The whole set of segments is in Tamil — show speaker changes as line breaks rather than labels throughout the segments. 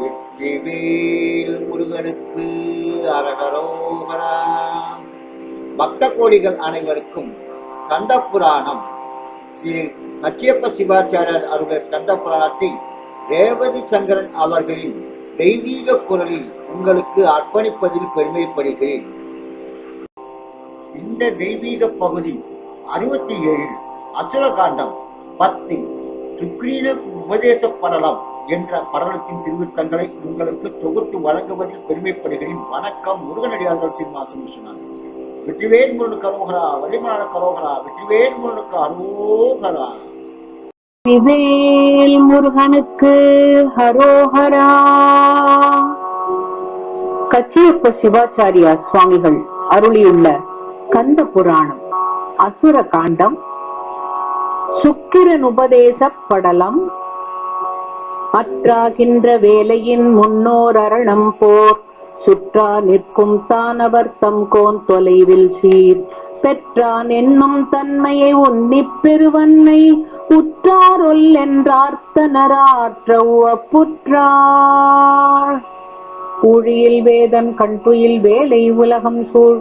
வெற்றிவேல் முருகனுக்கு அரகரோகரா. பக்த கோடிகள் அனைவருக்கும் கந்த புராணம் திரு கச்சியப்ப சிவாச்சாரியர் அருடைய கந்த புராணத்தை ரேவதி சங்கரன் அவர்களின் தெய்வீக குரலில் உங்களுக்கு அர்ப்பணிப்பதில் பெருமைப்படுகிறேன். இந்த தெய்வீக பகுதி அறுபத்தி ஏழில் அசுரகாண்டம் பத்து சுக்ரீனுக்கு உபதேசப்படலாம் என்ற படலத்தின் திருவித்தங்களை உங்களுக்கு தொகுத்து வழங்குவதில் பெருமைப்படுகிறேன். வணக்கம் முருகனடியார்கள் சீனிவாசன் சொன்னார். வெற்றிவேல் முருகனுக்கு அருகரா வள்ளிமலான கரோகரா வெற்றிவேல் முருகனுக்கு அரோகரா.
வேல் முருகனுக்கு ஹரோஹரா கச்சியப்ப சிவாச்சாரியா சுவாமிகள் அருளியுள்ள கந்த புராணம் அசுர காண்டம் சுக்கிரன் உபதேச படலம் அற்றாகின்ற வேலையின் முன்னோர் அரணம் போர். சுற்றா நிற்கும் தானவர் தம் கோன் தொலைவில் சீர். பெற்றான் என்னும் தன்மையை உன்னிப் பெருவன்மை உற்றாரொல் என்றார்த்தனராற்ற புற்றார் ஊழியில் வேதன் கண்புயில் வேலை உலகம் சூழ்.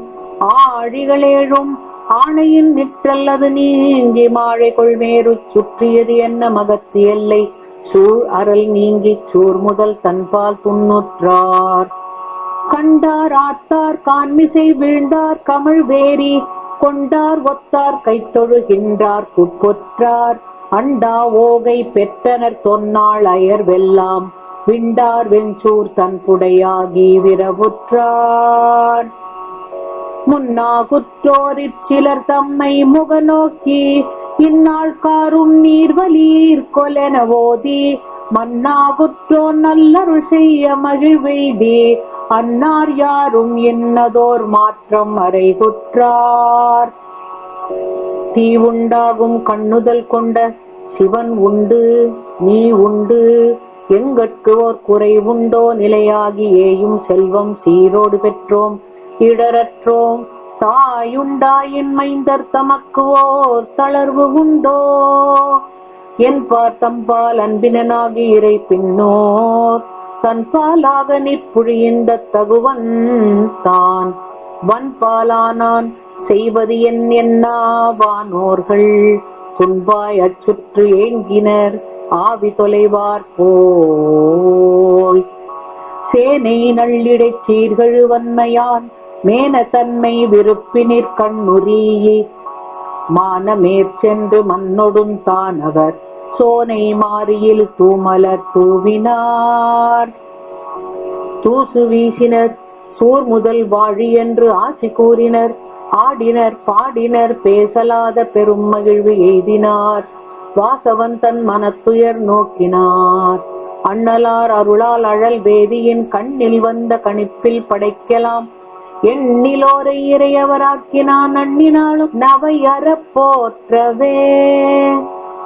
ஆழிகளேழும் ஆணையின் நிற்றல்லது நீங்கி மாழை கொள்வேறு சுற்றியது என்ன மகத்து எல்லை? சூழ் அறல் நீங்கிச் சூர் முதல் தன்பால் துண்ணுற்றார். கண்டார் ஆத்தார் கான்மிசை வீழ்ந்தார் கமிழ் வேரி கொண்டார் ஒத்தார் கைத்தொழுகின்றார் குப்பொற்றார். அண்டா ஓகை பெற்றனர் தொன்னாள் அயர் வெல்லாம் விண்டார் வெஞ்சூர் தன்புடையாகி விரவுற்றார். முன்னாகுற்றோரிற் சிலர் தம்மை முகநோக்கி இந்நாள் காரும் நீர்வலீர் கொலென ஓதி மன்னாகுற்றோன் நல்லருள் செய்ய மகிழ்வெய்தி. அன்னார் யாரும் என்னதோர் மாற்றம் அறைகுற்றார். தீ உண்டாகும் கண்ணுதல் கொண்ட சிவன் உண்டு நீ உண்டு. எங்கட்கு ஓர் குறை உண்டோ நிலையாகி ஏயும் செல்வம் சீரோடு பெற்றோம் இடரற்றோம். தாயுண்டாயின் மைந்தர் தமக்கு ஓர் தளர்வு உண்டோ? என் பார்த்தம்பால் அன்பினனாகி இறை பின்னோர். தன் பாலாக நிற்புழிந்த தகுவன் தான். வன்பாலானான் செய்வது என் என்னாவானோர்கள்? துன்பாய் அச்சுற்று ஏங்கினர் ஆவி தொலைவார் போல். சேனை நள்ளிடைச் சீர்கழு வன்மையான் மேன தன்மை விருப்பினிற் கண்ணுரியே. மானமேற்சென்று மன்னொடும் தானவர் சோனை மாறியில் தூமலர் தூவினார். தூசு வீசினர் சூர் முதல் வாழி என்று ஆசி கூறினர் ஆடினர் பாடினர் பேசலாத பெரும் மகிழ்வு எய்தினார். வாசவன் தன் மனத்துயர் நோக்கினார். அண்ணலார் அருளால் அழல் வேதியின் கண்ணில் வந்த கணிப்பில் படைக்கலாம் எண்ணிலோரை இறையவராக்கினான் அண்ணினாலும் நவை போற்றவே.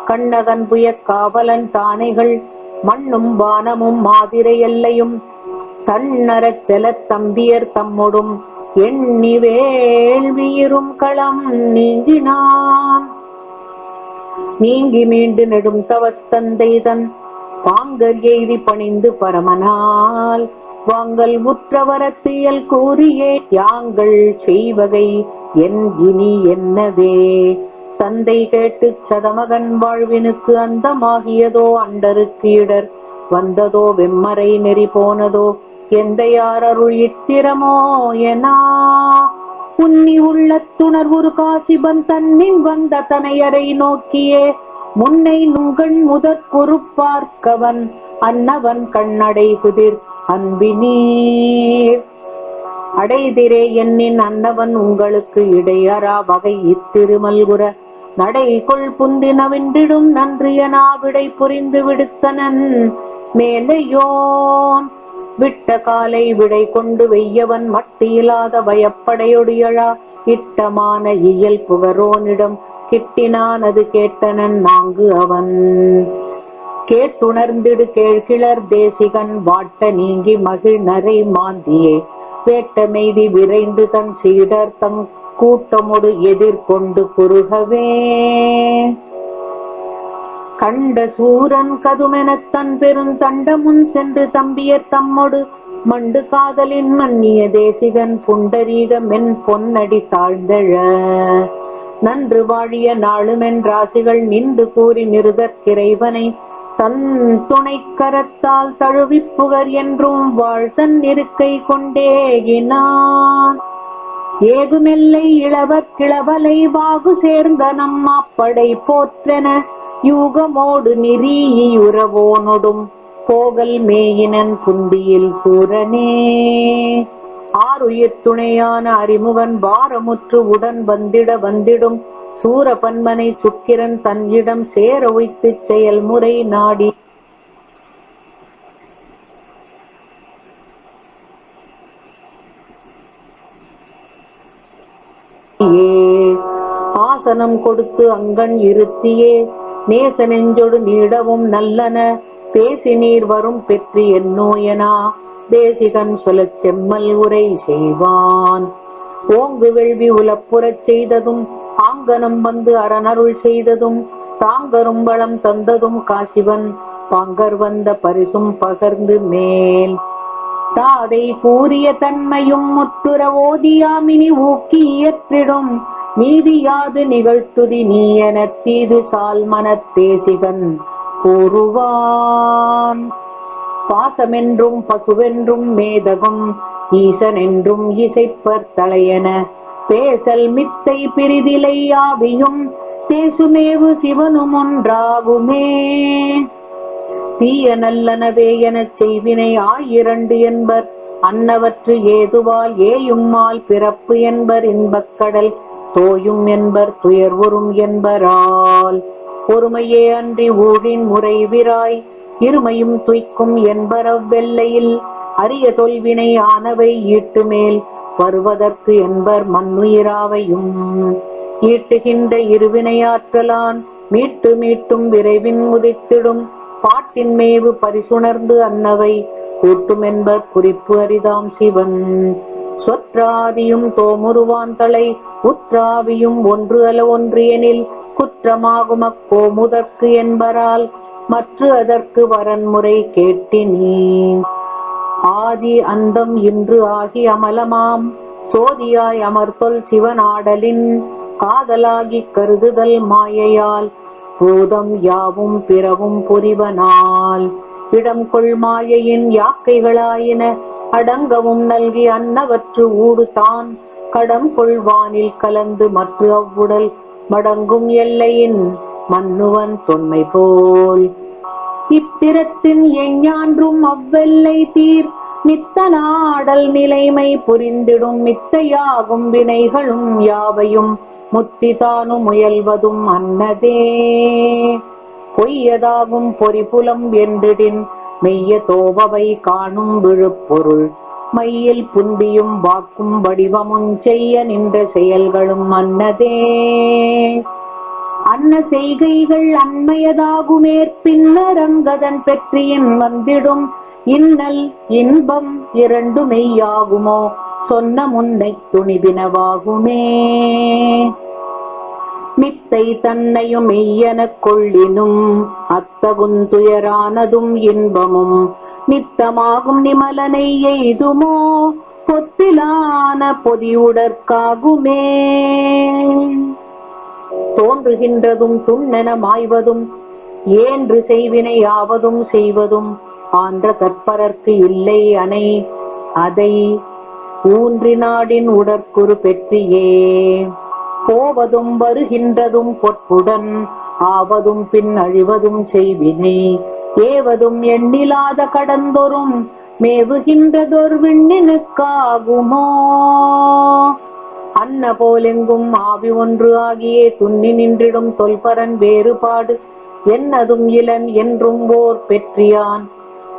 கண்ணகன் புய காவலன் தானைகள் மண்ணும் வானமும் மாதிரை எல்லையும் தன்னரச் செலத் தம்பியர் தம்மொடும் எண்ணி வேள்வியிரும் களம் நீங்கினான். நீங்கி மீண்டு நெடும் தவத்தந்தை தன் பாங்கர் எய்தி பணிந்து பரமனால் வாங்கள் உற்றவரத்தியல் கூறியே யாங்கள் செய்வகை என் இனி என்னவே? தந்தை கேட்டு சதமகன் வாழ்வினுக்கு அந்தமாகியதோ அண்டருக்கு இடர் வந்ததோ வெம்மறை நெறி போனதோ எந்த யார் அருள் இத்திரமோ எனா? உன்னி உள்ள துணர்வுரு காசிபன் தன்னின் வந்த தனையரை நோக்கியே முன்னை நுங்கண் முதற் பொறுப்பார்க்கவன் அன்னவன் கண்ணடை குதிர் அன்பினீர். அடைதிரே என்னின் அன்னவன் உங்களுக்கு இடையறா வகை இத்திருமல்குற. நடை கொள் புந்தினவின்றிடும் நன்றியனா விடை புரிந்து விடுத்தனன். மேலையோன் விட்ட காலை விடை கொண்டு வெய்யவன் மட்டியிலாத பயப்படையொடியழா இட்டமான இயல் புகரோனிடம் கிட்டினான் அது கேட்டனன் நாங்கு அவன். கேட்டுணர்ந்திடு கேழ்கிளர் தேசிகன் வாட்ட நீங்கி மகிழ் நரை மாந்தியே. வேட்டமெய்தி விரைந்து தன் சீடர் தம் கூட்டமொடு எதிர்கொண்டு குறுகவே. கண்ட சூரன் கதுமெனத் தன் பெருந்தண்டமுன் சென்று தம்பியர் தம்மொடு மண்டு காதலின் மன்னிய தேசிகன் புண்டரீக மென் பொன்னடி தாழ்ந்தழ. நன்று வாழிய நாளுமென் ராசிகள் நின்று கூறி நிறுதற்கிறைவனை தன் துணை கரத்தால் தழுவிப் புகர் என்றும் வாழ்தன் இருக்கை கொண்டேகினான் ஏகுமெல்லை இளவர் கிளவலை வாகு சேர்ந்த அப்படை போற்றென யூகமோடு நிறீயுறவோனொடும் போகல் மேயினன் குந்தியில் சூரனே. ஆறுயிர் துணையான அறிமுகன் வாரமுற்று உடன் வந்திட வந்திடும் சூரபன்மனை சுக்கிரன் தன்னிடம் சேர வைத்து செயல்முறை நாடி. ஏ ஆசனம் கொடுத்து அங்கன் இருத்தியே. நேச நெஞ்சொடு நீடவும் நல்லன. பேசி நீர் வரும் பெற்று என்னோயனா தேசிகன் சொல்லச் செம்மல் உரை செய்வான். ஓங்கு வெள்வி உலப்புறச் செய்ததும் பாங்கனம் வந்து அரணருள் செய்ததும் தாங்கரும் வளம் தந்ததும் காசிவன். பாங்கர் வந்த பரிசும் பகர்ந்து மேல். தாதை கூறிய தன்மையும் முற்றுர ஓதியாமினி ஊக்கி இயற்றிடும். நீதியாது நிகழ்த்துதி நீ தீது சால் மனத்தேசிகன் கூறுவான். பாசமென்றும் பசுவென்றும் மேதகும் ஈசன் என்றும் இசைப்பர் தலையென பேசல் மித்தை பிரிதிலை ஆவியும் தேசுமேவு சிவனும் ஒன்றாகுமே. தீய நல்லனவே எனச் செய்வினை ஆயிரண்டு என்பர். அன்னவற்று ஏதுவால் ஏயும்மால் பிறப்பு என்பர். இன்பக் கடல் தோயும் என்பர் துயர்வுறும் என்பரால். பொறுமையே அன்றி ஊழின் முறைவிராய் இருமையும் துய்க்கும் என்பர் அவ்வெல்லையில். அரிய தொல்வினை ஆனவை ஈட்டுமேல் வருவதற்கு என்பர் மண்ணுயிராவையும் ஈட்டுகின்ற இருவினையாற்றலான் மீட்டு மீட்டும் விரைவின் முதித்திடும் பாட்டின் மேவு பரிசுணர்ந்து அன்னவை கூட்டுமென்பர் குறிப்பு அரிதாம் சிவன். சொற்றாதியும் தோமுருவான் தலை உற்றாவியும் ஒன்று அல ஒன்று எனில் குற்றமாகும் அக்கோமுதற்கு என்பரால் மற்ற அதற்கு வரன்முறை கேட்டினீ ஆதி அந்தம் இன்று ஆகி அமலமாம். சோதியாய் அமர்த்தொல் சிவனாடலின் காதலாகி கருதுதல் மாயையால். பூதம் யாவும் பிறவும் புரிவனால். இடம் கொள் மாயையின் யாக்கைகளாயின. அடங்கவும் நல்கி அன்னவற்று ஊடு தான் கடம் கொள்வானில் கலந்து மற்ற அவ்வுடல் மடங்கும் எல்லையின் மன்னுவன் தொன்மை போல் இத்திரத்தின் எஞ்ஞான்றும் அவ்வெல்லை தீர். மித்த நாடல் நிலைமை புரிந்திடும் மித்தையாகும் வினைகளும் யாவையும். முத்திதானு முயல்வதும் அன்னதே. பொய்யதாகும் பொறிபுலம் என்றிடின். மெய்ய தோபவை காணும் விழுப்பொருள். மையில் புந்தியும் வாக்கும் வடிவமும் செய்ய நின்ற செயல்களும் அன்னதே. அன்ன செய்கைகள் அண்மையதாகுமேற் பின்னர் அங்கதன் பெற்றியின் வந்திடும். இன்னல் இன்பம் இரண்டு மெய்யாகுமோ சொன்ன முன்னை துணிவினவாகுமே. மித்தை தன்னையும் மெய்யெனக் கொள்ளினும் அத்தகுந்துயரானதும் இன்பமும். நித்தமாகும் நிமலனை எய்துமோ? பொத்திலான பொதியுடற்காகுமே. தோன்றுகின்றதும் துண்ணென மாய்வதும் ஏன்று செய்வினை ஆவதும் செய்வதும் ஆன்ற தற்பரர்க்கு இல்லை அணை அதை ஊன்றினாடின் உடற்குறு பெற்றியே. போவதும் வருகின்றதும் பொற்புடன் ஆவதும் பின் அழிவதும் செய்வினை ஏவதும் எண்ணிலாத கடந்தொரும் மேவுகின்றதொரு விண்ணினுக்காகுமோ? அன்ன போலெங்கும் ஆவி ஒன்று ஆகியே துண்ணி நின்றிடும் தொல்பரன் வேறுபாடு. என்னதும் இளன் என்றும் ஓர் பெற்றியான்.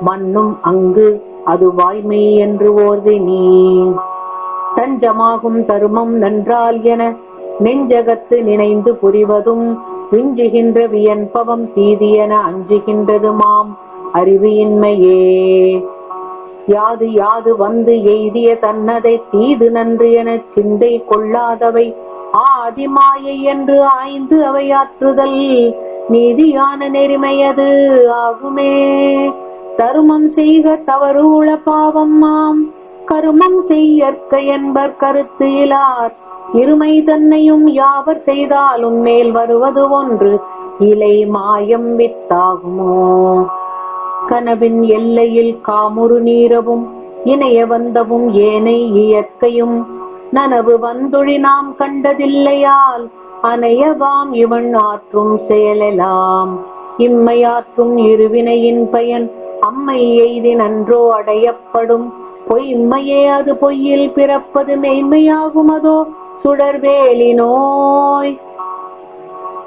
மண்ணும் அங்கு அது வாய்மை என்று ஓர்தி நீ. தஞ்சமாகும் தருமம் நன்றால் என நெஞ்சகத்து நினைந்து புரிவதும் விஞ்சுகின்ற வியன்பவம் தீதி என அஞ்சுகின்றதுமாம் அறிவு இன்மையே. யாது யாது வந்து எய்திய தன்னதை தீது நன்று எனச் சிந்தை கொள்ளாதவை. ஆதிமாயை என்று ஆய்ந்து அவை ஆற்றுதல் நீதியான நெறிமையது ஆகுமே. தருமம் செய்க தவறு உள பாவம் மாம் கருமம் செய்யற்க என்பர் கருத்து இலார். இருமை தன்னையும் யாவர் செய்தாலும் மேல் வருவது ஒன்று இலை மாயம் வித்தாகுமோ? கனவின் எல்லையில் காமுறு நீரவும் இணைய வந்தவும் ஏனை இயற்கையும். நனவு வந்தொழி நாம் கண்டதில்லையால் அனையவாம் இவன் ஆற்றும் செயலெலாம். இம்மையாற்றும் இருவினையின் பயன் அம்மை எய்தி நன்றோ அடையப்படும். பொய்மையே அது பொய்யில் பிறப்பது மெய்மையாகும் அதோ சுடர்வேலி நோய்.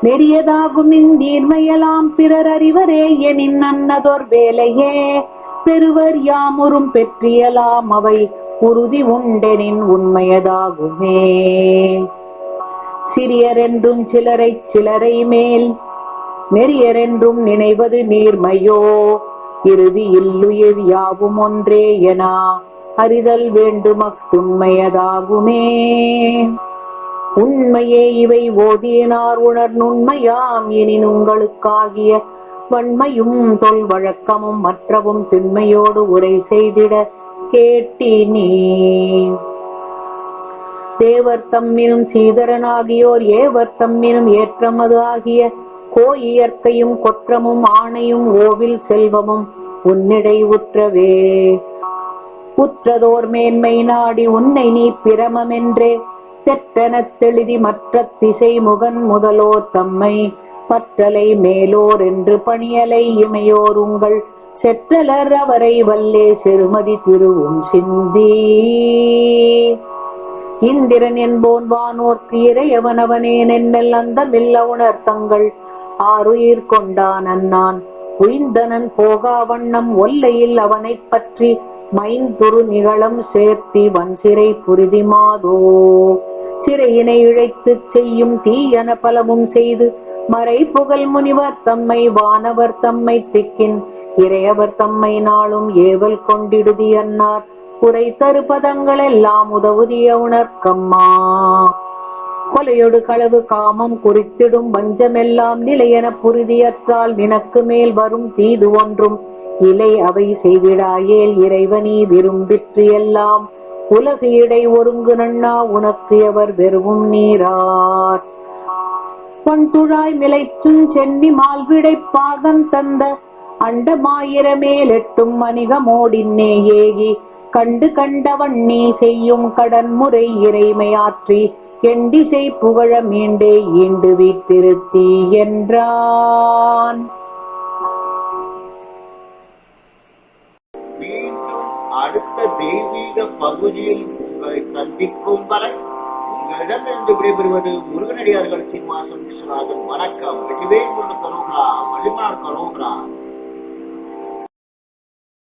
நெறியதாகும் இந்நீர்மையலாம் பிறர் அறிவரே எனின் அன்னதோர் வேலையே. பெறுவர் யாமுறும் பெற்றியலாம் அவை உறுதி உண்டெனின் உண்மையதாகுமே. சிறியரென்றும் சிலரை சிலரை மேல் நெறியரென்றும் நினைவது நீர்மையோ. இறுதி இல்லுயிர் யாவும் ஒன்றே என அறிதல் வேண்டுமத்துண்மையதாகுமே உண்மையே இவை ஓதியனார் உணர் நுண்மையாம் எனின் உங்களுக்காகிய வன்மையும் தொல் வழக்கமும் மற்றவும் திண்மையோடு உரை செய்திட கேட்டினே தேவர் தம்மினும் சீதரனாகியோர் ஏவர் தம்மினும் ஏற்றமது ஆகிய கோ இயற்கையும் கொற்றமும் ஆணையும் ஓவில் செல்வமும் உன்னிடை உற்றவே. உற்றதோர் மேன்மை நாடி உன்னை நீ பிரமமென்றே. தெற்றெனத் தெளிதி மற்ற திசை முகன் முதலோர் தம்மை பற்றலை மேலோர் என்று பணியலை இமையோர் உங்கள் செற்றலர் அவரை வல்லே செருமதி திருவும் சிந்தி. இந்திரன் என்போன் வானோர்க்கு இறையவனவனே நென்னல் அந்த மில்ல உணர் தங்கள் ஆறுயிர் கொண்டான் அன்னான் உய்ந்தனன் போகா வண்ணம் ஒல்லையில் அவனைப் பற்றி மைந்துரு நிகழம் சேர்த்தி வன்சிறை புரிதி மாதோ. சிறையினை இழைத்துச் செய்யும் தீயன பலவும் செய்து மறை புகழ் முனிவர் தம்மை வானவர் தம்மை திக்கின் இறையவர் தம்மை நாளும் ஏவல் கொண்டிடுதி அன்னார். குறை தரு பதங்கள் எல்லாம் உதவுதிய உணர்க்கம்மா. கொலையொடு களவு காமம் குறித்திடும் வஞ்சமெல்லாம் நிலையென புரிதியற்றால் நினக்கு மேல் வரும் தீது ஒன்றும். இலை அவை செய்திடாயேல் இறைவனி விரும்பிற்று எல்லாம். உலகு இடை ஒருங்கு நண்ணா உனக்கு எவர் வெறுவும் நீரார். பண்துழாய் மிளைச்சும் சென்னி மால்விடை பாகம் தந்த அண்டமாயிரமேல் எட்டும் மணிகமோடின்னே ஏகி கண்டு கண்டவன் நீ செய்யும் கடன் முறை இறைமையாற்றி எண்டிசை புகழ மீண்டே ஈண்டு வீட்டிருத்தி என்றான்.
அடுத்த தெய்வீக பகுதியில் உங்களை சந்திக்கும் வரை உங்களிடமிருந்து விடைபெறுவது முருகனடியார்கள் சீனிவாசன் விஸ்வநாதன். வணக்கம். வெற்றிவேல் முருகன் கரோகரா. வழிமார் கரோகரா.